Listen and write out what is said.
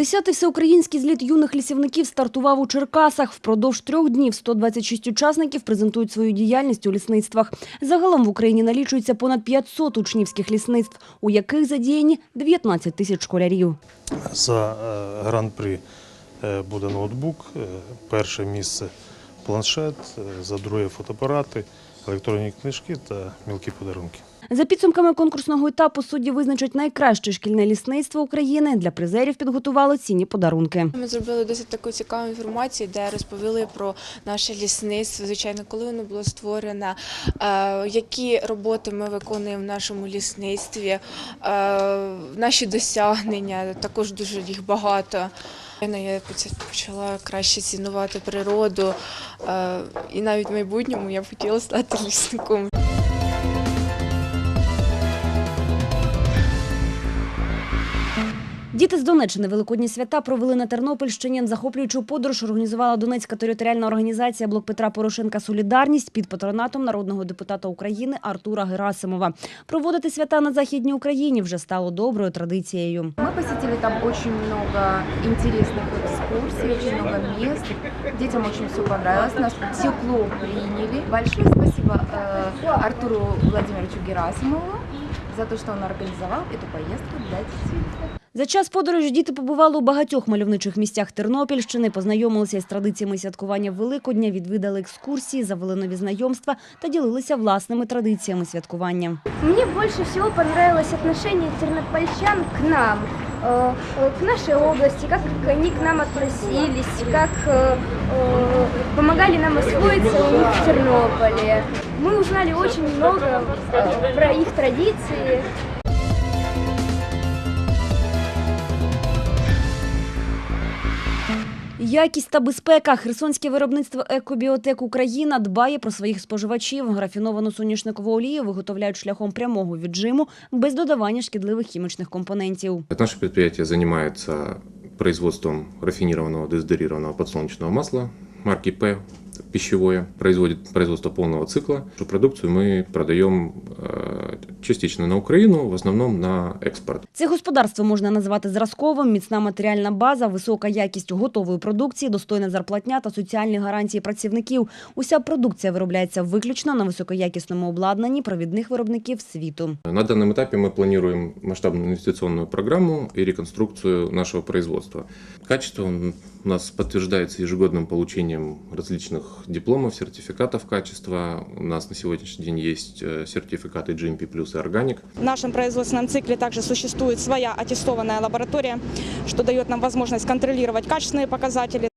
Десятий всеукраїнський зліт юних лісівників стартував у Черкасах. Впродовж трьох днів 126 учасників презентують свою діяльність у лісництвах. Загалом в Україні налічується понад 500 учнівських лісництв, у яких задіяні 19 тисяч школярів. За е, гран-при е, буде ноутбук, е, перше місце планшет, е, за друге фотоапарати, електронні книжки та мілкі подарунки. За підсумками конкурсного етапу судді визначать найкраще шкільне лісництво України. Для призерів підготували цінні подарунки. Ми зробили досить таку цікаву інформацію, де розповіли про наше лісництво, звичайно, коли воно було створено, е, які роботи ми виконуємо в нашому лісництві, е, наші досягнення, також дуже їх багато. Я почала краще цінувати природу, е, і навіть в майбутньому я б хотіла стати лісником. Діти з Донеччини великодні свята провели на Тернопільщині. Захоплюючу подорож організувала Донецька територіальна організація «Блок Петра Порошенка Солідарність під патронатом народного депутата України Артура Герасимова. Проводити свята на західній Україні вже стало доброю традицією. Мы посетили там очень много интересных экскурсий, очень много мест. Детям очень все понравилось, нас тепло приняли. Большое спасибо э, Артуру Владимировичу Герасимову за то, что он организовал эту поездку для детей. За час подорожі діти побували у багатьох мальовничих місцях Тернопільщини, познайомилися із традиціями святкування Великодня, відвідали екскурсії, завели нові знайомства та ділилися власними традиціями святкування. Мне больше всего понравилось отношение тернопольчан к нам, э, э, к нашей области, как они к нам относились, как э, э, помогали нам освоиться у них в Тернополе. Мы узнали очень много э, про их традиции, Якість та безпека. Херсонське виробництво «Екобіотек Україна» дбає про своїх споживачів. Графіновану соняшникову олію виготовляють шляхом прямого віджиму без додавання шкідливих хімічних компонентів. Наше предприятие занимается производством рафинированного дезодорированного подсолнечного масла марки П, пищевое, производит производство полного цикла. Эту продукцию мы продаем э, частично на Украину, в основном на экспорт. Це господарство можна назвати зразковим, міцна матеріальна база, висока якість готової продукції, достойна зарплатня та соціальні гарантії працівників. Уся продукція виробляється виключно на високоякісному обладнанні провідних виробників світу. На данном этапе мы планируем масштабную инвестиционную программу и реконструкцию нашего производства. Качество у нас подтверждается ежегодным получением различных дипломов, сертификатов качества. У нас на сегодняшний день есть э, сертификаты GMP и органик. В нашем производственном цикле также существует своя аттестованная лаборатория, что дает нам возможность контролировать качественные показатели.